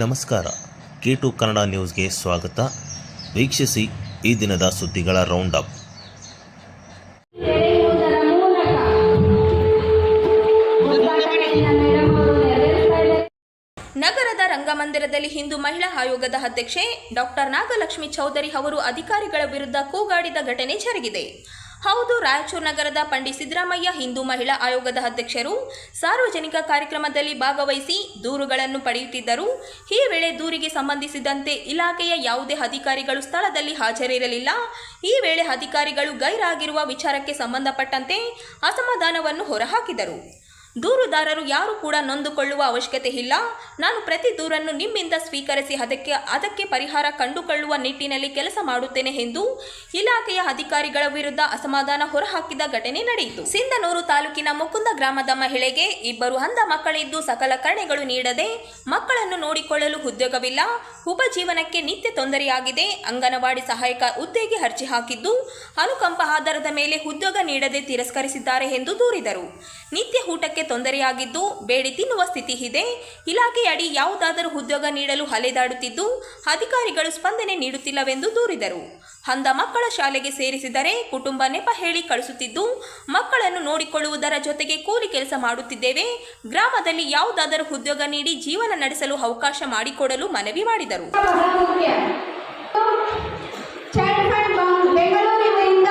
ನಮಸ್ಕಾರ. K to Kannada ನ್ಯೂಸ್ಗೆ ಸ್ವಾಗತ. ವೀಕ್ಷಿಸಿ ಈ ದಿನದ ಸುದ್ದಿಗಳ ರೌಂಡ್ ಅಪ್ ನಗರದ ರಂಗಮಂದಿರದಲ್ಲಿ ಹಿಂದೂ ಮಹಿಳಾ ಆಯೋಗದ ಅಧ್ಯಕ್ಷೆ ಡಾಕ್ಟರ್ ನಾಗಲಕ್ಷ್ಮಿ ಚೌಧರಿ ಅವರು ಅಧಿಕಾರಿಗಳ ವಿರುದ್ಧ ಕೂಗಾಡಿದ ಘಟನೆ ಜರುಗಿದೆ. ಹೌದು, ರಾಯಚೂರು ನಗರದ ಪಂಡಿತ್ ಸಿದ್ದರಾಮಯ್ಯ ಹಿಂದೂ ಮಹಿಳಾ ಆಯೋಗದ ಅಧ್ಯಕ್ಷರು ಸಾರ್ವಜನಿಕ ಕಾರ್ಯಕ್ರಮದಲ್ಲಿ ಭಾಗವಹಿಸಿ ದೂರುಗಳನ್ನು ಪಡೆಯುತ್ತಿದ್ದರು. ಈ ವೇಳೆ ದೂರಿಗೆ ಸಂಬಂಧಿಸಿದಂತೆ ಇಲಾಖೆಯ ಯಾವುದೇ ಅಧಿಕಾರಿಗಳು ಸ್ಥಳದಲ್ಲಿ ಹಾಜರಿರಲಿಲ್ಲ. ಈ ವೇಳೆ ಅಧಿಕಾರಿಗಳು ಗೈರಾಗಿರುವ ವಿಚಾರಕ್ಕೆ ಸಂಬಂಧಪಟ್ಟಂತೆ ಅಸಮಾಧಾನವನ್ನು ಹೊರಹಾಕಿದರು. ದೂರುದಾರರು ಯಾರು ಕೂಡ ನೊಂದುಕೊಳ್ಳುವ ಅವಶ್ಯಕತೆ ಇಲ್ಲ. ನಾನು ಪ್ರತಿ ದೂರನ್ನು ನಿಮ್ಮಿಂದ ಸ್ವೀಕರಿಸಿ ಅದಕ್ಕೆ ಅದಕ್ಕೆ ಪರಿಹಾರ ಕಂಡುಕೊಳ್ಳುವ ನಿಟ್ಟಿನಲ್ಲಿ ಕೆಲಸ ಮಾಡುತ್ತೇನೆ ಎಂದು ಇಲಾಖೆಯ ಅಧಿಕಾರಿಗಳ ವಿರುದ್ಧ ಅಸಮಾಧಾನ ಹೊರಹಾಕಿದ ಘಟನೆ ನಡೆಯಿತು. ಸಿಂಧನೂರು ತಾಲೂಕಿನ ಮುಕುಂದ ಗ್ರಾಮದ ಮಹಿಳೆಗೆ ಇಬ್ಬರು ಅಂಧ ಮಕ್ಕಳಿದ್ದು ಸಕಲ ಕರ್ಣೆಗಳು ನೀಡದೆ ಮಕ್ಕಳನ್ನು ನೋಡಿಕೊಳ್ಳಲು ಉದ್ಯೋಗವಿಲ್ಲ. ಉಪಜೀವನಕ್ಕೆ ನಿತ್ಯ ತೊಂದರೆಯಾಗಿದೆ. ಅಂಗನವಾಡಿ ಸಹಾಯಕ ಹುದ್ದೆಗೆ ಅರ್ಜಿ ಹಾಕಿದ್ದು ಅನುಕಂಪ ಆಧಾರದ ಮೇಲೆ ಉದ್ಯೋಗ ನೀಡದೆ ತಿರಸ್ಕರಿಸಿದ್ದಾರೆ ಎಂದು ದೂರಿದರು. ನಿತ್ಯ ಊಟಕ್ಕೆ ತೊಂದರೆಯಾಗಿದ್ದು ಬೇಡಿ ತಿನ್ನುವ ಸ್ಥಿತಿ ಇದೆ. ಇಲಾಖೆಯಡಿ ಯಾವುದಾದರೂ ಉದ್ಯೋಗ ನೀಡಲು ಅಲೆದಾಡುತ್ತಿದ್ದು ಅಧಿಕಾರಿಗಳು ಸ್ಪಂದನೆ ನೀಡುತ್ತಿಲ್ಲವೆಂದು ದೂರಿದರು. ಅಂಧ ಮಕ್ಕಳ ಶಾಲೆಗೆ ಸೇರಿಸಿದರೆ ಕುಟುಂಬ ನೆಪ ಹೇಳಿ ಕಳಿಸುತ್ತಿದ್ದು, ಮಕ್ಕಳನ್ನು ನೋಡಿಕೊಳ್ಳುವುದರ ಜೊತೆಗೆ ಕೂಲಿ ಕೆಲಸ ಮಾಡುತ್ತಿದ್ದೇವೆ. ಗ್ರಾಮದಲ್ಲಿ ಯಾವುದಾದರೂ ಉದ್ಯೋಗ ನೀಡಿ ಜೀವನ ನಡೆಸಲು ಅವಕಾಶ ಮಾಡಿಕೊಡಲು ಮನವಿ ಮಾಡಿದರು. ಬೆಂಗಳೂರಿನಿಂದ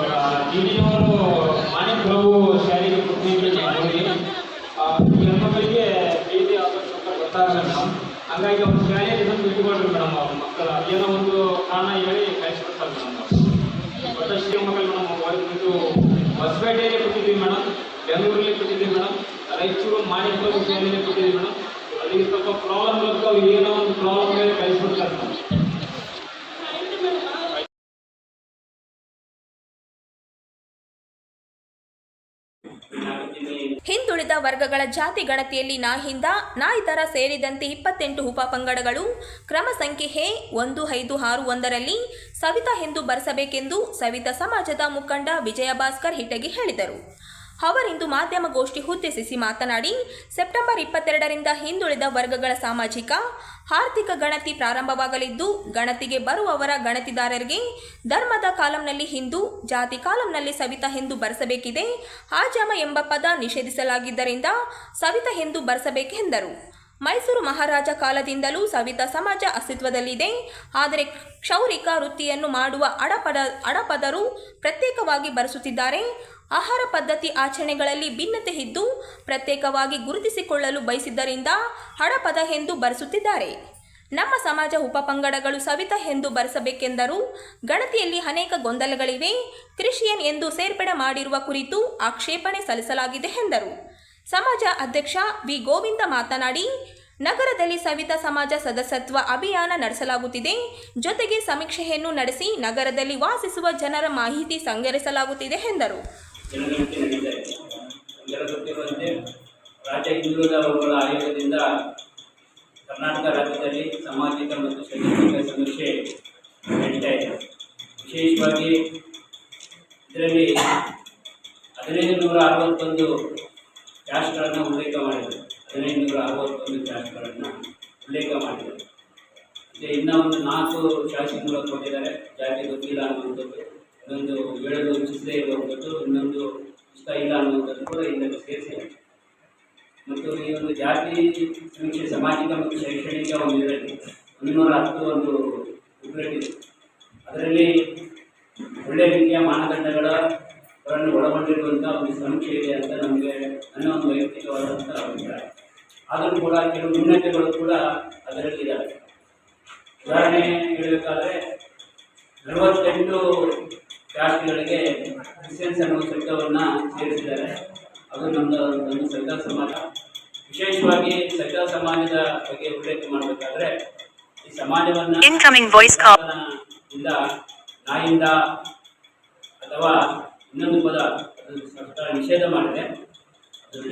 ಅವರು ಮಾಣಿಕ್ ಪ್ರಭು ಶಾಲೆಗೆ ಕೊಟ್ಟಿದ್ರು ನೋಡಿ ಹೆಣ್ಮಕ್ಳಿಗೆ ಪ್ರೀತಿ ಆಗೋದು ಸ್ವಲ್ಪ ಗೊತ್ತಾಗಲ್ಲ ಮೇಡಮ್. ಹಂಗಾಗಿ ಅವ್ರ ಶಾಲೆಯಲ್ಲಿ ಇದನ್ನು ಬಿಟ್ಟುಕೊಡ್ರಿ ಮೇಡಮ್ ಅವ್ರ. ಮಕ್ಕಳ ಏನೋ ಒಂದು ಕಾರಣ ಹೇಳಿ ಕಳಿಸ್ಕೊಡ್ತಾರೆ ಮೇಡಮ್ ಅವರು. ದೊಡ್ಡಷ್ಟು ಮಕ್ಕಳು ಮೇಡಮ್ ಇದು ಹೊಸಪೇಟೆಯಲ್ಲಿ ಕೊಟ್ಟಿದ್ದೀವಿ ಮೇಡಮ್, ಬೆಂಗಳೂರಲ್ಲಿ ಕೊಟ್ಟಿದ್ದೀವಿ ಮೇಡಮ್, ರಾಯಚೂರು ಮಾಣಿಕ್ ಶಾಲೆಯಲ್ಲಿ ಕೊಟ್ಟಿದ್ದೀವಿ ಮೇಡಮ್. ಅಲ್ಲಿಗೆ ಸ್ವಲ್ಪ ಪ್ರಾಬ್ಲಮ್ ಇರುತ್ತೆ ಅವ್ರು ಏನೋ ಒಂದು ಪ್ರಾಬ್ಲಮ್ ಹೇಳಿ ಕಳಿಸ್ಬಿಡ್ತಾರೆ ಮೇಡಮ್. ವರ್ಗಗಳ ಜಾತಿ ಗಣತಿಯಲ್ಲಿ ನಾ ಹಿಂದ ಸೇರಿದಂತೆ ಇಪ್ಪತ್ತೆಂಟು ಉಪಪಂಗಡಗಳು ಕ್ರಮ ಸಂಖ್ಯೆ ಹೆ ಒಂದು, ಐದು, ಆರು, ಒಂದರಲ್ಲಿ ಸವಿತಾ ಎಂದು ಬರೆಸಬೇಕೆಂದು ಸವಿತಾ ಸಮಾಜದ ಮುಖಂಡ ವಿಜಯ ಭಾಸ್ಕರ್ ಹಿಟಗಿ ಹೇಳಿದರು. ಅವರಿಂದು ಮಾಧ್ಯಮಗೋಷ್ಠಿ ಉದ್ದೇಶಿಸಿ ಮಾತನಾಡಿ, ಸೆಪ್ಟೆಂಬರ್ ಇಪ್ಪತ್ತೆರಡರಿಂದ ಹಿಂದುಳಿದ ವರ್ಗಗಳ ಸಾಮಾಜಿಕ ಆರ್ಥಿಕ ಗಣತಿ ಪ್ರಾರಂಭವಾಗಲಿದ್ದು, ಗಣತಿಗೆ ಬರುವವರ ಗಣತಿದಾರರಿಗೆ ಧರ್ಮದ ಕಾಲಂನಲ್ಲಿ ಹಿಂದೂ, ಜಾತಿ ಕಾಲಂನಲ್ಲಿ ಸವಿತ ಎಂದು ಬರೆಸಬೇಕಿದೆ. ಆಜಮ ಎಂಬ ಪದ ನಿಷೇಧಿಸಲಾಗಿದ್ದರಿಂದ ಸವಿತ ಎಂದು ಬರೆಸಬೇಕೆಂದರು. ಮೈಸೂರು ಮಹಾರಾಜ ಕಾಲದಿಂದಲೂ ಸವಿತಾ ಸಮಾಜ ಅಸ್ತಿತ್ವದಲ್ಲಿದೆ. ಆದರೆ ಕ್ಷೌರಿಕ ವೃತ್ತಿಯನ್ನು ಮಾಡುವ ಅಡಪಡ, ಅಡಪದರು ಪ್ರತ್ಯೇಕವಾಗಿ ಬರೆಸುತ್ತಿದ್ದಾರೆ. ಆಹಾರ ಪದ್ಧತಿ ಆಚರಣೆಗಳಲ್ಲಿ ಭಿನ್ನತೆ ಇದ್ದು, ಪ್ರತ್ಯೇಕವಾಗಿ ಗುರುತಿಸಿಕೊಳ್ಳಲು ಬಯಸಿದ್ದರಿಂದ ಹಡಪದ ಎಂದು ಬರೆಸುತ್ತಿದ್ದಾರೆ. ನಮ್ಮ ಸಮಾಜ ಉಪಪಂಗಡಗಳು ಸವಿತಾ ಎಂದು ಬರೆಸಬೇಕೆಂದರು, ಗಣತಿಯಲ್ಲಿ ಅನೇಕ ಗೊಂದಲಗಳಿವೆ. ಕ್ರಿಶ್ಚಿಯನ್ ಎಂದು ಸೇರ್ಪಡೆ ಮಾಡಿರುವ ಕುರಿತು ಆಕ್ಷೇಪಣೆ ಸಲ್ಲಿಸಲಾಗಿದೆ ಎಂದರು. ಸಮಾಜ ಅಧ್ಯಕ್ಷ ವಿ ಗೋವಿಂದ ಮಾತನಾಡಿ, ನಗರದಲ್ಲಿ ಸವಿತಾ ಸಮಾಜ ಸದಸ್ಯತ್ವ ಅಭಿಯಾನ ನಡೆಸಲಾಗುತ್ತಿದೆ. ಜೊತೆಗೆ ಸಮೀಕ್ಷೆಯನ್ನು ನಡೆಸಿ ನಗರದಲ್ಲಿ ವಾಸಿಸುವ ಜನರ ಮಾಹಿತಿ ಸಂಗ್ರಹಿಸಲಾಗುತ್ತಿದೆ ಎಂದರು. ರಾಜ್ಯ ಹಿಂದುಳಿದ ವರ್ಗಗಳ ಆಯೋಗದಿಂದ ಕರ್ನಾಟಕ ರಾಜ್ಯದಲ್ಲಿ ಸಾಮಾಜಿಕ ಮತ್ತು ಶೈಕ್ಷಣಿಕ ಸಮೀಕ್ಷೆ ನಡೀತಾ ಇದೆ. ವಿಶೇಷವಾಗಿ ಇದರಲ್ಲಿ ಹದಿನೈದು ನೂರ ಅರವತ್ತೊಂದು ಕ್ಯಾಸ್ಟ್ಗಳನ್ನು ಉಲ್ಲೇಖ ಮಾಡಿದರು. ಹದಿನೈದು ನೂರ ಅರವತ್ತೊಂದು ಕ್ಯಾಸ್ಟ್ಗಳನ್ನು ಉಲ್ಲೇಖ ಮಾಡಿದರು. ಮತ್ತೆ ಇನ್ನೂ ಒಂದು ನಾಲ್ಕು ಶಾಸಕರು ಕೊಟ್ಟಿದ್ದಾರೆ. ಜಾತಿ ಗೊತ್ತಿಲ್ಲ ಅನ್ನುವಂಥದ್ದು. ಇನ್ನೊಂದು ಹೇಳಲು ಚಿತ್ರ ಇರುವಂಥದ್ದು, ಇನ್ನೊಂದು ಇಷ್ಟ ಇಲ್ಲ ಅನ್ನುವಂಥದ್ದು ಕೂಡ ಇದನ್ನು ಸೇರಿಸಿದೆ ಮತ್ತು ಈ ಒಂದು ಜಾತಿ ಸಮೀಕ್ಷೆ ಸಾಮಾಜಿಕ ಮತ್ತು ಶೈಕ್ಷಣಿಕ ಒಂದು ಇದರಲ್ಲಿ ಒಂದುನೂರ ಹತ್ತು ಒಂದು ಇದರಲ್ಲಿ ಅದರಲ್ಲಿ ಒಳ್ಳೆಯ ರೀತಿಯ ಮಾನದಂಡಗಳನ್ನು ಒಳಗೊಂಡಿರುವಂಥ ಒಂದು ಸಂಖ್ಯೆ ಇದೆ ಅಂತ ನಮಗೆ ನನ್ನ ಒಂದು ವೈಯಕ್ತಿಕವಾದಂಥ ಅಭಿಪ್ರಾಯ. ಆದರೂ ಕೂಡ ಕೆಲವು ನ್ಯೂನತೆಗಳು ಕೂಡ ಅದರಲ್ಲಿ ಇದ್ದಾವೆ ಉದಾಹರಣೆ ಹೇಳಬೇಕಾದ್ರೆ ನಲವತ್ತೆಂಟು ಜಾತಿಗಳಿಗೆ ಕ್ರಿಶ್ಚಿಯನ್ಸ್ ಅನ್ನೋ ಶಬ್ದವನ್ನು ಸೇರಿಸಿದ್ದಾರೆ. ಅದು ನಮ್ಮದು ನಮ್ಮ ಸೈಕಲ್ ಸಮಾಜ. ವಿಶೇಷವಾಗಿ ಸೈಕಲ್ ಸಮಾಜದ ಬಗ್ಗೆ ಉಲ್ಲೇಖ ಮಾಡಬೇಕಾದ್ರೆ ಈ ಸಮಾಜವನ್ನು ಇನ್ಕಮಿಂಗ್ ವಾಯ್ಸ್ ಕಾಲ್ ಇಂದ ನಾಯಿಂದ ಅಥವಾ ಇನ್ನೊಂದು ಪದ ಸರ್ಕಾರ ನಿಷೇಧ ಮಾಡಿದೆ. ಅದು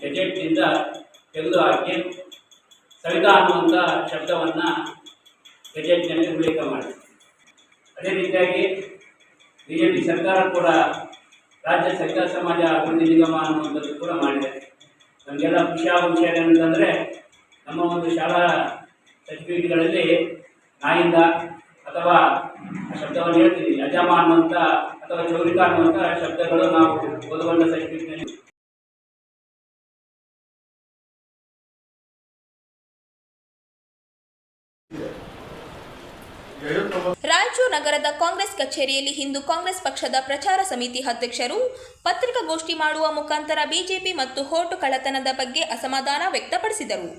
ಗೆಜೆಟ್ನಿಂದ ತೆಗೆದು ಹಾಕಿ ಸವಿತಾ ಅನ್ನುವಂಥ ಶಬ್ದವನ್ನು ಗೆಜೆಟ್ನಲ್ಲಿ ಉಲ್ಲೇಖ ಮಾಡಿದೆ. ಅದೇ ರೀತಿಯಾಗಿ ಬಿ ಜೆ ಪಿ ಸರ್ಕಾರ ಕೂಡ ರಾಜ್ಯ ಸರ್ಕಾರ ಸಮಾಜ ಅಭಿವೃದ್ಧಿ ನಿಗಮ ಅನ್ನುವಂಥದ್ದು ಕೂಡ ಮಾಡಿದೆ. ನಮಗೆಲ್ಲ ಖುಷಿ ಆಗುವ ವಿಷಯ ಏನಂತಂದರೆ, ನಮ್ಮ ಒಂದು ಶಾಲಾ ಸರ್ಟಿಫಿಕೇಟ್ಗಳಲ್ಲಿ ನಾಯಿಂದ ಅಥವಾ ಶಬ್ದವನ್ನು ಹೇಳ್ತೀನಿ ಯಜಮ ಅನ್ನುವಂಥ ಅಥವಾ ಚೌರಿಕ ಅನ್ನುವಂಥ ಶಬ್ದಗಳು ನಾವು ಓದುವಂಥ ಸರ್ಟಿಫಿಕೇಟ್ನಲ್ಲಿ ರಾಯಚೂರು ನಗರದ ಕಾಂಗ್ರೆಸ್ ಕಚೇರಿಯಲ್ಲಿ ಹಿಂದೂ ಕಾಂಗ್ರೆಸ್ ಪಕ್ಷದ ಪ್ರಚಾರ ಸಮಿತಿ ಅಧ್ಯಕ್ಷರು ಪತ್ರಿಕಾಗೋಷ್ಠಿ ಮಾಡುವ ಮುಖಾಂತರ ಬಿಜೆಪಿ ಮತ್ತು ಹೋಟು ಕಳ್ಳತನದ ಬಗ್ಗೆ ಅಸಮಾಧಾನ ವ್ಯಕ್ತಪಡಿಸಿದರು.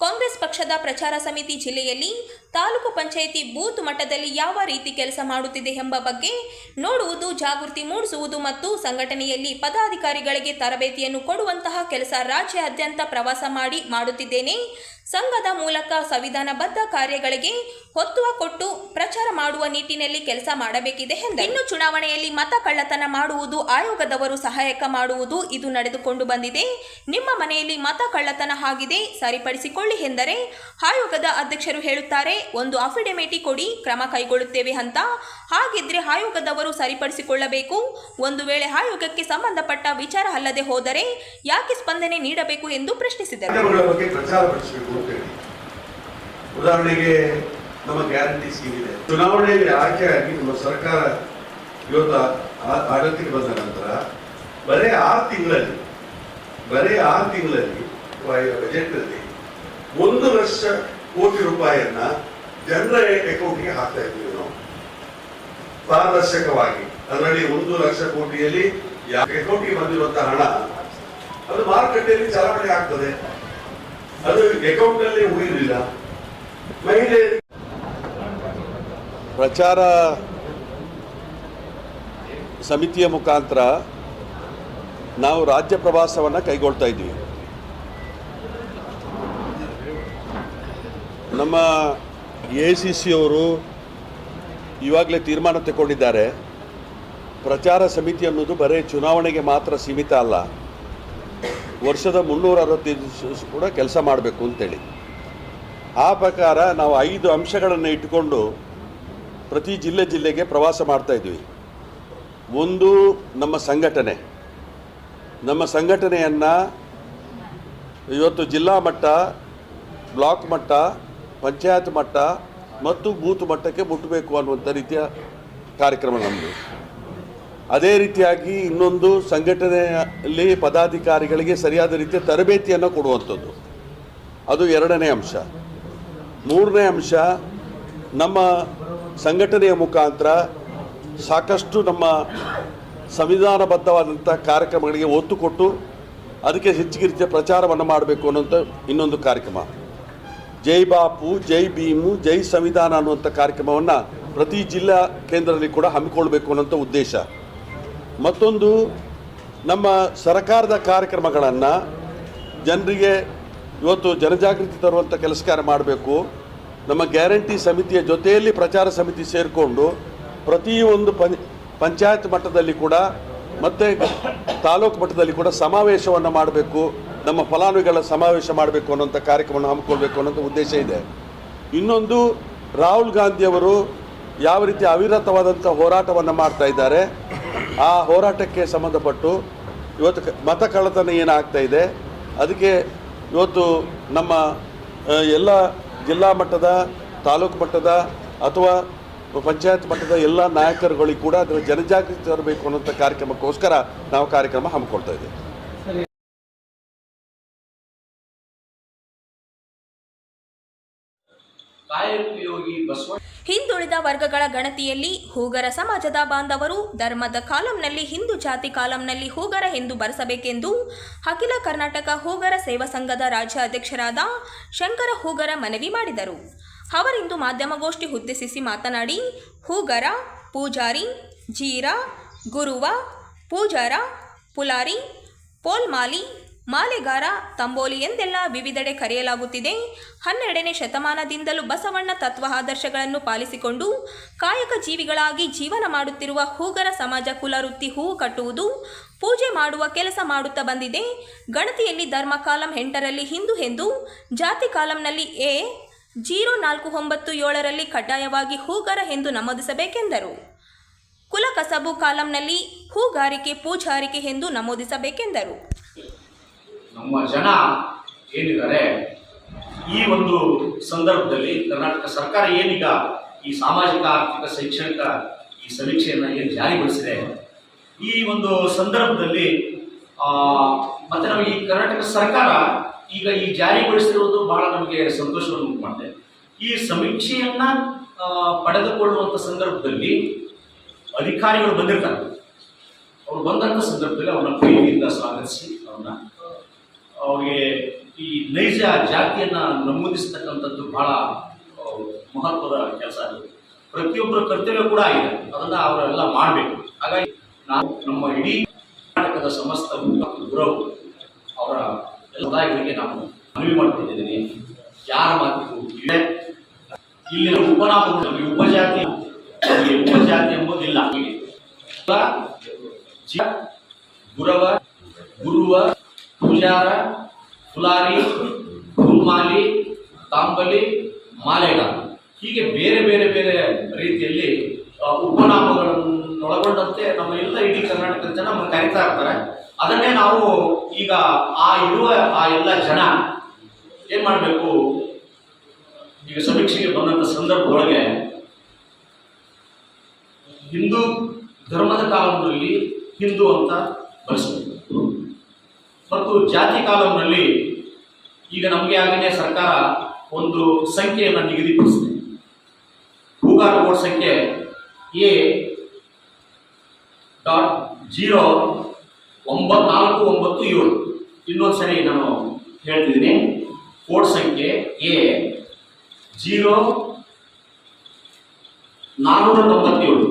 ಕಾಂಗ್ರೆಸ್ ಪಕ್ಷದ ಪ್ರಚಾರ ಸಮಿತಿ ಜಿಲ್ಲೆಯಲ್ಲಿ ತಾಲೂಕು ಪಂಚಾಯಿತಿ ಬೂತ್ ಮಟ್ಟದಲ್ಲಿ ಯಾವ ರೀತಿ ಕೆಲಸ ಮಾಡುತ್ತಿದೆ ಎಂಬ ಬಗ್ಗೆ ನೋಡುವುದು, ಜಾಗೃತಿ ಮೂಡಿಸುವುದು ಮತ್ತು ಸಂಘಟನೆಯಲ್ಲಿ ಪದಾಧಿಕಾರಿಗಳಿಗೆ ತರಬೇತಿಯನ್ನು ಕೊಡುವಂತಹ ಕೆಲಸ ರಾಜ್ಯಾದ್ಯಂತ ಪ್ರವಾಸ ಮಾಡಿ ಮಾಡುತ್ತಿದ್ದೇನೆ. ಸಂಘದ ಮೂಲಕ ಸಂವಿಧಾನಬದ್ಧ ಕಾರ್ಯಗಳಿಗೆ ಒತ್ತುವ ಕೊಟ್ಟು ಪ್ರಚಾರ ಮಾಡುವ ನಿಟ್ಟಿನಲ್ಲಿ ಕೆಲಸ ಮಾಡಬೇಕಿದೆ ಎಂದರು. ಇನ್ನು ಚುನಾವಣೆಯಲ್ಲಿ ಮತ ಕಳ್ಳತನ ಮಾಡುವುದು, ಆಯೋಗದವರು ಸಹಾಯಕ ಮಾಡುವುದು ಇದು ನಡೆದುಕೊಂಡು ಬಂದಿದೆ. ನಿಮ್ಮ ಮನೆಯಲ್ಲಿ ಮತ ಕಳ್ಳತನ ಆಗಿದೆ, ಸರಿಪಡಿಸಿಕೊಳ್ಳಿ ಎಂದರೆ ಆಯೋಗದ ಅಧ್ಯಕ್ಷರು ಹೇಳುತ್ತಾರೆ, ಒಂದು ಅಫಿಡವಿಟಿ ಕೊಡಿ, ಕ್ರಮ ಕೈಗೊಳ್ಳುತ್ತೇವೆ ಅಂತ. ಹಾಗಿದ್ರೆ ಆಯೋಗದವರು ಸರಿಪಡಿಸಿಕೊಳ್ಳಬೇಕು. ಒಂದು ವೇಳೆ ಆಯೋಗಕ್ಕೆ ಸಂಬಂಧಪಟ್ಟ ವಿಚಾರ ಅಲ್ಲದೆ ಹೋದರೆ ಯಾಕೆ ಸ್ಪಂದನೆ ನೀಡಬೇಕು ಎಂದು ಪ್ರಶ್ನಿಸಿದರು ಮಾಧ್ಯಮಗಳ ಬಗ್ಗೆ ಪ್ರಚಾರ ಪಡಿಸಬೇಕು ಅಂತ ಹೇಳಿ ಉದಾಹರಣೆಗೆ ನಮ್ಮ ಗ್ಯಾರಂಟಿ ಸಿಗಿದೆ ಚುನಾವಣೆಯಲ್ಲಿ ಆಯ್ಕೆಯಾಗಿ ನಮ್ಮ ಸರ್ಕಾರ ಇವತ್ತು ಆಡಳಿತಕ್ಕೆ ಬಂದ ನಂತರ ಬರೀ ಆರು ತಿಂಗಳಲ್ಲಿ, ಬರೀ ಆರು ತಿಂಗಳಲ್ಲಿ ಬಜೆಟ್ ಅಲ್ಲಿ ಒಂದು ಲಕ್ಷ ಕೋಟಿ ರೂಪಾಯಿಯನ್ನ ಜನರ ಅಕೌಂಟ್ಗೆ ಹಾಕ್ತಾ ಇದ್ದೀವಿ ನಾವು. ಪಾರದರ್ಶಕವಾಗಿ. ಅದರಲ್ಲಿ ಒಂದು ಲಕ್ಷ ಕೋಟಿಯಲ್ಲಿ ಅಕೌಂಟ್ಗೆ ಬಂದಿರುವಂತ ಹಣ, ಅದು ಮಾರುಕಟ್ಟೆಯಲ್ಲಿ ಚಲಾವಣೆ ಆಗ್ತದೆ. ಅದು ಅಕೌಂಟ್ನಲ್ಲಿ ಪ್ರಚಾರ ಸಮಿತಿಯ ಮುಖಾಂತರ ನಾವು ರಾಜ್ಯ ಪ್ರವಾಸವನ್ನು ಕೈಗೊಳ್ತಾ ಇದ್ದೀವಿ. ನಮ್ಮ ಎ ಸಿ ಸಿ ಅವರು ಇವಾಗಲೇ ತೀರ್ಮಾನ ತಗೊಂಡಿದ್ದಾರೆ ಪ್ರಚಾರ ಸಮಿತಿ ಅನ್ನೋದು ಬರೀ ಚುನಾವಣೆಗೆ ಮಾತ್ರ ಸೀಮಿತ ಅಲ್ಲ. ವರ್ಷದ ಮುನ್ನೂರ ಅರವತ್ತೈದು ಕೂಡ ಕೆಲಸ ಮಾಡಬೇಕು ಅಂತೇಳಿ. ಆ ಪ್ರಕಾರ ನಾವು ಐದು ಅಂಶಗಳನ್ನು ಇಟ್ಟುಕೊಂಡು ಪ್ರತಿ ಜಿಲ್ಲೆ ಜಿಲ್ಲೆಗೆ ಪ್ರವಾಸ ಮಾಡ್ತಾ ಇದ್ವಿ. ಒಂದು, ನಮ್ಮ ಸಂಘಟನೆ. ನಮ್ಮ ಸಂಘಟನೆಯನ್ನು ಇವತ್ತು ಜಿಲ್ಲಾ ಮಟ್ಟ, ಬ್ಲಾಕ್ ಮಟ್ಟ, ಪಂಚಾಯತ್ ಮಟ್ಟ ಮತ್ತು ಬೂತ್ ಮಟ್ಟಕ್ಕೆ ಮುಟ್ಟಬೇಕು ಅನ್ನುವಂಥ ರೀತಿಯ ಕಾರ್ಯಕ್ರಮ ನಮ್ಮದು ಅದೇ ರೀತಿಯಾಗಿ ಇನ್ನೊಂದು ಸಂಘಟನೆಯಲ್ಲಿ ಪದಾಧಿಕಾರಿಗಳಿಗೆ ಸರಿಯಾದ ರೀತಿಯ ತರಬೇತಿಯನ್ನು ಕೊಡುವಂಥದ್ದು. ಅದು ಎರಡನೇ ಅಂಶ. ಮೂರನೇ ಅಂಶ, ನಮ್ಮ ಸಂಘಟನೆಯ ಮುಖಾಂತರ ಸಾಕಷ್ಟು ನಮ್ಮ ಸಂವಿಧಾನಬದ್ಧವಾದಂಥ ಕಾರ್ಯಕ್ರಮಗಳಿಗೆ ಒತ್ತು ಕೊಟ್ಟು ಅದಕ್ಕೆ ಹೆಚ್ಚಿಗೆ ರೀತಿಯ ಪ್ರಚಾರವನ್ನು ಮಾಡಬೇಕು ಅನ್ನೋಂಥ ಇನ್ನೊಂದು ಕಾರ್ಯಕ್ರಮ. ಜೈ ಬಾಪು, ಜೈ ಭೀಮು, ಜೈ ಸಂವಿಧಾನ ಅನ್ನುವಂಥ ಕಾರ್ಯಕ್ರಮವನ್ನು ಪ್ರತಿ ಜಿಲ್ಲಾ ಕೇಂದ್ರದಲ್ಲಿ ಕೂಡ ಹಮ್ಮಿಕೊಳ್ಬೇಕು ಅನ್ನೋಂಥ ಉದ್ದೇಶ. ಮತ್ತೊಂದು, ನಮ್ಮ ಸರ್ಕಾರದ ಕಾರ್ಯಕ್ರಮಗಳನ್ನು ಜನರಿಗೆ ಇವತ್ತು ಜನಜಾಗೃತಿ ತರುವಂಥ ಕೆಲಸ ಕಾರ್ಯ ಮಾಡಬೇಕು. ನಮ್ಮ ಗ್ಯಾರಂಟಿ ಸಮಿತಿಯ ಜೊತೆಯಲ್ಲಿ ಪ್ರಚಾರ ಸಮಿತಿ ಸೇರಿಕೊಂಡು ಪ್ರತಿಯೊಂದು ಪಂ, ಪಂಚಾಯತ್ ಮಟ್ಟದಲ್ಲಿ ಕೂಡ ಮತ್ತು ತಾಲೂಕು ಮಟ್ಟದಲ್ಲಿ ಕೂಡ ಸಮಾವೇಶವನ್ನು ಮಾಡಬೇಕು. ನಮ್ಮ ಫಲಾನುಭವಿಗಳ ಸಮಾವೇಶ ಮಾಡಬೇಕು ಅನ್ನೋಂಥ ಕಾರ್ಯಕ್ರಮವನ್ನು ಹಮ್ಮಿಕೊಳ್ಬೇಕು ಅನ್ನೋಂಥ ಉದ್ದೇಶ ಇದೆ. ಇನ್ನೊಂದು ರಾಹುಲ್ ಗಾಂಧಿಯವರು ಯಾವ ರೀತಿ ಅವಿರತವಾದಂಥ ಹೋರಾಟವನ್ನು ಮಾಡ್ತಾ ಇದ್ದಾರೆ. ಆ ಹೋರಾಟಕ್ಕೆ ಸಂಬಂಧಪಟ್ಟು ಇವತ್ತು ಮತ ಕಳ್ಳತನ ಏನಾಗ್ತಾ ಇದೆ. ಅದಕ್ಕೆ ಇವತ್ತು ನಮ್ಮ ಎಲ್ಲ ಜಿಲ್ಲಾ ಮಟ್ಟದ, ತಾಲೂಕು ಮಟ್ಟದ ಅಥವಾ ಪಂಚಾಯತ್ ಮಟ್ಟದ ಎಲ್ಲ ನಾಯಕರುಗಳಿಗೆ ಕೂಡ ಅದರ ಜನಜಾಗೃತಿ ತರಬೇಕು ಅನ್ನೋಂಥ ಕಾರ್ಯಕ್ರಮಕ್ಕೋಸ್ಕರ ನಾವು ಕಾರ್ಯಕ್ರಮ ಹಮ್ಮಿಕೊಳ್ತಾ ಇದ್ದೀವಿ. ಬಸವ ಹಿಂದುಳಿದ ವರ್ಗಗಳ ಗಣತಿಯಲ್ಲಿ ಹೂಗರ ಸಮಾಜದ ಬಾಂಧವರು ಧರ್ಮದ ಕಾಲಂನಲ್ಲಿ ಹಿಂದೂ ಜಾತಿ ಕಾಲಂನಲ್ಲಿ ಹೂಗರ ಎಂದು ಬರೆಸಬೇಕೆಂದು ಅಖಿಲ ಕರ್ನಾಟಕ ಹೂಗರ ಸೇವಾ ಸಂಘದ ರಾಜ್ಯ ಅಧ್ಯಕ್ಷರಾದ ಶಂಕರ ಹೂಗರ ಮನವಿ ಮಾಡಿದರು. ಅವರಿಂದು ಮಾಧ್ಯಮಗೋಷ್ಠಿ ಉದ್ದೇಶಿಸಿ ಮಾತನಾಡಿ, ಹೂಗರ, ಪೂಜಾರಿ, ಜೀರ, ಗುರುವ, ಪೂಜಾರ, ಪುಲಾರಿ, ಪೋಲ್ಮಾಲಿ ಮಾಲೆಗಾರ ತಂಬೋಲಿ ಎಂದೆಲ್ಲ ವಿವಿಧೆಡೆ ಕರೆಯಲಾಗುತ್ತಿದೆ. ಹನ್ನೆರಡನೇ ಶತಮಾನದಿಂದಲೂ ಬಸವಣ್ಣ ತತ್ವ ಆದರ್ಶಗಳನ್ನು ಪಾಲಿಸಿಕೊಂಡು ಕಾಯಕ ಜೀವಿಗಳಾಗಿ ಜೀವನ ಮಾಡುತ್ತಿರುವ ಹೂಗರ ಸಮಾಜ ಕುಲವೃತ್ತಿ ಹೂವು ಕಟ್ಟುವುದು, ಪೂಜೆ ಮಾಡುವ ಕೆಲಸ ಮಾಡುತ್ತಾ ಬಂದಿದೆ. ಗಣತಿಯಲ್ಲಿ ಧರ್ಮ ಕಾಲಂ ಎಂಟರಲ್ಲಿ ಹಿಂದೂ ಎಂದು, ಜಾತಿ ಕಾಲಂನಲ್ಲಿ ಎ, ಜೀರೋ ನಾಲ್ಕು ಒಂಬತ್ತು ಏಳರಲ್ಲಿ ಕಡ್ಡಾಯವಾಗಿ ಹೂಗರ ಎಂದು ನಮೂದಿಸಬೇಕೆಂದರು. ಕುಲಕಸಬು ಕಾಲಂನಲ್ಲಿ ಹೂಗಾರಿಕೆ ಪೂಜಾರಿಕೆ ಎಂದು ನಮೂದಿಸಬೇಕೆಂದರು. ನಮ್ಮ ಜನ ಏನಿದ್ದಾರೆ ಈ ಒಂದು ಸಂದರ್ಭದಲ್ಲಿ ಕರ್ನಾಟಕ ಸರ್ಕಾರ ಏನೀಗ ಈ ಸಾಮಾಜಿಕ, ಆರ್ಥಿಕ, ಶೈಕ್ಷಣಿಕ ಈ ಸಮೀಕ್ಷೆಯನ್ನು ಏನು ಜಾರಿಗೊಳಿಸಿದೆ, ಈ ಒಂದು ಸಂದರ್ಭದಲ್ಲಿ ಮತ್ತೆ ನಮಗೆ ಈ ಕರ್ನಾಟಕ ಸರ್ಕಾರ ಈಗ ಈ ಜಾರಿಗೊಳಿಸಿರುವುದು ಬಹಳ ನಮಗೆ ಸಂತೋಷವನ್ನು ಉಂಟು ಮಾಡಿದೆ ಈ ಸಮೀಕ್ಷೆಯನ್ನ ಪಡೆದುಕೊಳ್ಳುವಂಥ ಸಂದರ್ಭದಲ್ಲಿ ಅಧಿಕಾರಿಗಳು ಬಂದಿರ್ತಾರೆ. ಅವ್ರು ಬಂದಂಥ ಸಂದರ್ಭದಲ್ಲಿ ಅವನ ಪ್ರೀತಿಯಿಂದ ಸ್ವಾಗತಿಸಿ, ಅವ್ರನ್ನ ಅವ್ರಿಗೆ ಈ ನೈಜ ಜಾತಿಯನ್ನ ನಮೂದಿಸ್ತಕ್ಕಂಥದ್ದು ಬಹಳ ಮಹತ್ವದ ಕೆಲಸ ಅದು. ಪ್ರತಿಯೊಬ್ಬರ ಕರ್ತವ್ಯ ಕೂಡ ಆಗಿದೆ ಅದನ್ನ ಅವರೆಲ್ಲ ಮಾಡಬೇಕು. ಹಾಗಾಗಿ ನಾವು ನಮ್ಮ ಇಡೀ ಕರ್ನಾಟಕದ ಸಮಸ್ತ ಗುರವು ಅವರ ಎಲ್ಲ ಸಮುದಾಯಗಳಿಗೆ ನಾನು ಮನವಿ ಮಾಡ್ಕೊಂಡಿದ್ದೀನಿ ಯಾರ ಮಾತಿಗೂ ಇದೆ ಇಲ್ಲಿನ ಉಪನಾಮಗಳು ನಮಗೆ ಉಪಜಾತಿ ಉಪಜಾತಿ ಎಂಬುದಿಲ್ಲ. ಗುರವ, ಗುರುವ ಪೂಜಾರ ಫುಲಾರಿ ಫುಲ್ಮಾಲಿ ತಾಂಬಲಿ ಮಾಲೆಗ. ಹೀಗೆ ಬೇರೆ ಬೇರೆ ಬೇರೆ ರೀತಿಯಲ್ಲಿ ಉಪನಾಮಗಳನ್ನು ಒಳಗೊಂಡಂತೆ ನಮ್ಮ ಎಲ್ಲ ಇಡೀ ಕರ್ನಾಟಕದ ಜನ ನಮ್ಮನ್ನು ಕರೀತಾ ಇರ್ತಾರೆ. ಅದನ್ನೇ ನಾವು ಈಗ ಆ ಇರುವ ಆ ಎಲ್ಲ ಜನ ಏನ್ ಮಾಡಬೇಕು? ಈಗ ಸಮೀಕ್ಷೆಗೆ ಬಂದಂತ ಸಂದರ್ಭದೊಳಗೆ ಹಿಂದೂ ಧರ್ಮದ ಕಾಲದಲ್ಲಿ ಹಿಂದೂ ಅಂತ ಬಳಸಬೇಕು ಮತ್ತು ಜಾತಿ ಕಾಲಂನಲ್ಲಿ ಈಗ ನಮಗೆ ಆಗಲೇ ಸರ್ಕಾರ ಒಂದು ಸಂಖ್ಯೆಯನ್ನು ನಿಗದಿಪಡಿಸಿದೆ. ಭೂಗಾರ ಕೋಡ್ ಸಂಖ್ಯೆ ಎ ಡಾಟ್ ಜೀರೋ ಒಂಬತ್ತು ನಾಲ್ಕು ಒಂಬತ್ತು ಏಳು. ಇನ್ನೊಂದು ಸರಿ ನಾನು ಹೇಳ್ತಿದ್ದೀನಿ. ಕೋಡ್ ಸಂಖ್ಯೆ ಎ ಜೀರೋ ನಾನ್ನೂರ ತೊಂಬತ್ತೇಳು.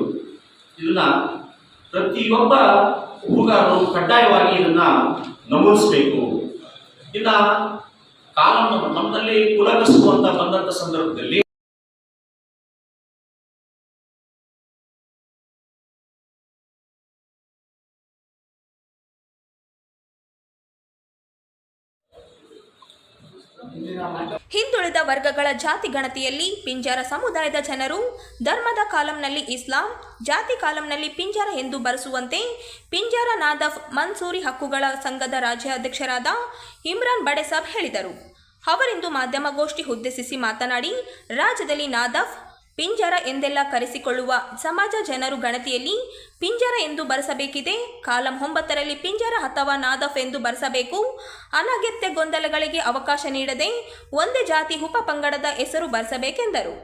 ಇದನ್ನು ಪ್ರತಿಯೊಬ್ಬ ಹೂಗಾರರು ಕಡ್ಡಾಯವಾಗಿ ಇದನ್ನ ನಮೂದಿಸಬೇಕು. ಇನ್ನ ಕಾಲವನ್ನು ನಮ್ಮಲ್ಲಿ ಕುಲಗಸುವಂತ ಬಂದಂತ ಸಂದರ್ಭದಲ್ಲಿ ಹಿಂದುಳಿದ ವರ್ಗಗಳ ಜಾತಿ ಗಣತಿಯಲ್ಲಿ ಪಿಂಜಾರ ಸಮುದಾಯದ ಜನರು, ಧರ್ಮದ ಕಾಲಂನಲ್ಲಿ ಇಸ್ಲಾಂ, ಜಾತಿ ಕಾಲಂನಲ್ಲಿ ಪಿಂಜಾರ ಎಂದು ಬರೆಸುವಂತೆ ಪಿಂಜಾರ ನಾದಫ್ ಮನ್ಸೂರಿ ಹಕ್ಕುಗಳ ಸಂಘದ ರಾಜ್ಯಾಧ್ಯಕ್ಷರಾದ ಇಮ್ರಾನ್ ಬಡೆಸಾಬ್ ಹೇಳಿದರು. ಅವರಿಂದು ಮಾಧ್ಯಮಗೋಷ್ಠಿ ಉದ್ದೇಶಿಸಿ ಮಾತನಾಡಿ, ರಾಜ್ಯದಲ್ಲಿ ನಾದಫ್ ಪಿಂಜರ ಎಂದೆಲ್ಲ ಕರೆಸಿಕೊಳ್ಳುವ ಸಮಾಜ ಜನರು ಗಣತಿಯಲ್ಲಿ ಪಿಂಜರ ಎಂದು ಬರೆಸಬೇಕಿದೆ. ಕಾಲಂ ಒಂಬತ್ತರಲ್ಲಿ ಪಿಂಜರ ಅಥವಾ ನಾದಫ್ ಎಂದು ಬರೆಸಬೇಕು. ಅನಗತ್ಯ ಗೊಂದಲಗಳಿಗೆ ಅವಕಾಶ ನೀಡದೆ ಒಂದೇ ಜಾತಿ ಉಪಪಂಗಡದ ಹೆಸರು ಬರೆಸಬೇಕೆಂದರು.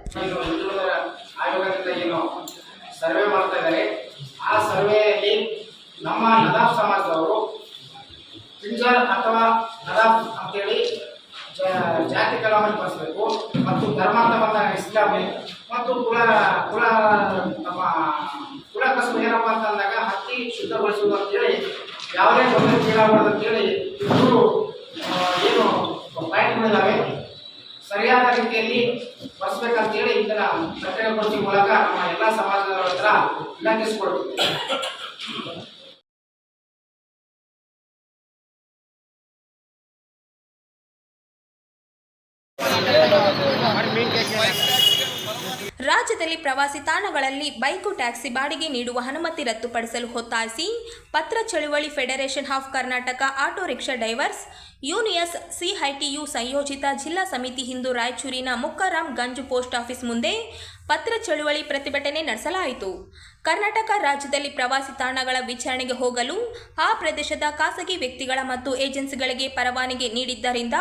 ನಮ್ಮ ನದಾಫ್ ಸಮಾಜದವರು ಪಿಂಜಾರ್ ಅಥವಾ ನದಾಫ್ ಅಂತೇಳಿ ಜಾತಿ ಕಲಾವನ್ನು ಬಳಸಬೇಕು ಮತ್ತು ಧರ್ಮ ಅಂತ ಬಂದಾಗ ಇಸ್ಲಾಮಿ ಮತ್ತು ಕುಲ ಕುಲ, ನಮ್ಮ ಕುಲ ಕಸಬು ಏನಪ್ಪ ಅಂತ ಅಂದಾಗ ಹತ್ತಿ ಶುದ್ಧಗೊಳಿಸುವುದು ಅಂತೇಳಿ ಯಾವುದೇ ತೊಂದರೆ ಕೇಳಬಾರ್ದು ಅಂತೇಳಿ ಇಬ್ಬರು ಏನು ಪಾಯಿಂಟ್ಗಳಿದ್ದಾವೆ ಸರಿಯಾದ ರೀತಿಯಲ್ಲಿ ಬಳಸ್ಬೇಕಂತೇಳಿ ಇದನ್ನ ಪತ್ರಿಕಾಗೋಷ್ಠಿ ಮೂಲಕ ನಮ್ಮ ಎಲ್ಲ ಸಮಾಜದವರ ಹತ್ರ ವಿನಂತಿಸಿಕೊಳ್ತೀವಿ ರಾಜ್ಯದಲ್ಲಿ ಪ್ರವಾಸಿ ತಾಣಗಳಲ್ಲಿ ಬೈಕು ಟ್ಯಾಕ್ಸಿ ಬಾಡಿಗೆ ನೀಡುವ ಅನುಮತಿ ರದ್ದುಪಡಿಸಲು ಒತ್ತಾಯಿಸಿ ಪತ್ರ ಚಳುವಳಿ federation of Karnataka auto rickshaw drivers unions CITU ಸಂಯೋಜಿತ ಜಿಲ್ಲಾ ಸಮಿತಿ ಹಿಂದೂ ರಾಯಚೂರಿನ ಮುಕ್ಕಾರಾಮ್ ಗಂಜು ಪೋಸ್ಟ್ ಆಫೀಸ್ ಮುಂದೆ ಪತ್ರ ಚಳುವಳಿ ಪ್ರತಿಭಟನೆ ನಡೆಸಲಾಯಿತು. ಕರ್ನಾಟಕ ರಾಜ್ಯದಲ್ಲಿ ಪ್ರವಾಸಿ ತಾಣಗಳ ವಿಚಾರಣೆಗೆ ಹೋಗಲು ಆ ಪ್ರದೇಶದ ಖಾಸಗಿ ವ್ಯಕ್ತಿಗಳ ಮತ್ತು ಏಜೆನ್ಸಿಗಳಿಗೆ ಪರವಾನಗಿ ನೀಡಿದ್ದರಿಂದ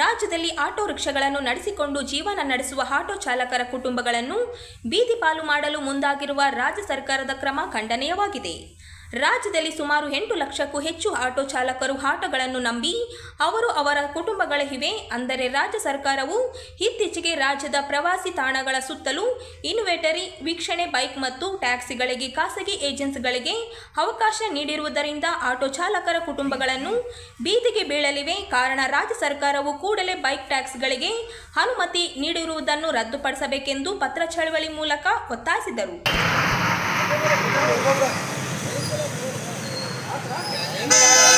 ರಾಜ್ಯದಲ್ಲಿ ಆಟೋ ರಿಕ್ಷಾಗಳನ್ನು ನಡೆಸಿಕೊಂಡು ಜೀವನ ನಡೆಸುವ ಆಟೋ ಚಾಲಕರ ಕುಟುಂಬಗಳನ್ನು ಬೀದಿ ಪಾಲು ಮಾಡಲು ಮುಂದಾಗಿರುವ ರಾಜ್ಯ ಸರ್ಕಾರದ ಕ್ರಮ ಖಂಡನೀಯವಾಗಿದೆ. ರಾಜ್ಯದಲ್ಲಿ ಸುಮಾರು ಎಂಟು ಲಕ್ಷಕ್ಕೂ ಹೆಚ್ಚು ಆಟೋ ಚಾಲಕರು ಆಟಗಳನ್ನು ನಂಬಿ ಅವರು ಅವರ ಕುಟುಂಬಗಳಿವೆ. ಅಂದರೆ ರಾಜ್ಯ ಸರ್ಕಾರವು ಇತ್ತೀಚೆಗೆ ರಾಜ್ಯದ ಪ್ರವಾಸಿ ತಾಣಗಳ ಸುತ್ತಲೂ ಇನ್ವೆಟರಿ, ವೀಕ್ಷಣೆ ಬೈಕ್ ಮತ್ತು ಟ್ಯಾಕ್ಸಿಗಳಿಗೆ ಖಾಸಗಿ ಏಜೆನ್ಸಿಗಳಿಗೆ ಅವಕಾಶ ನೀಡಿರುವುದರಿಂದ ಆಟೋ ಚಾಲಕರ ಕುಟುಂಬಗಳನ್ನು ಬೀದಿಗೆ ಬೀಳಲಿವೆ. ಕಾರಣ ರಾಜ್ಯ ಸರ್ಕಾರವು ಕೂಡಲೇ ಬೈಕ್ ಟ್ಯಾಕ್ಸಿಗಳಿಗೆ ಅನುಮತಿ ನೀಡಿರುವುದನ್ನು ರದ್ದುಪಡಿಸಬೇಕೆಂದು ಪತ್ರ ಚಳವಳಿ ಮೂಲಕ ಒತ್ತಾಯಿಸಿದರು.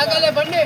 ಆಗಲೇ ಬನ್ನಿ.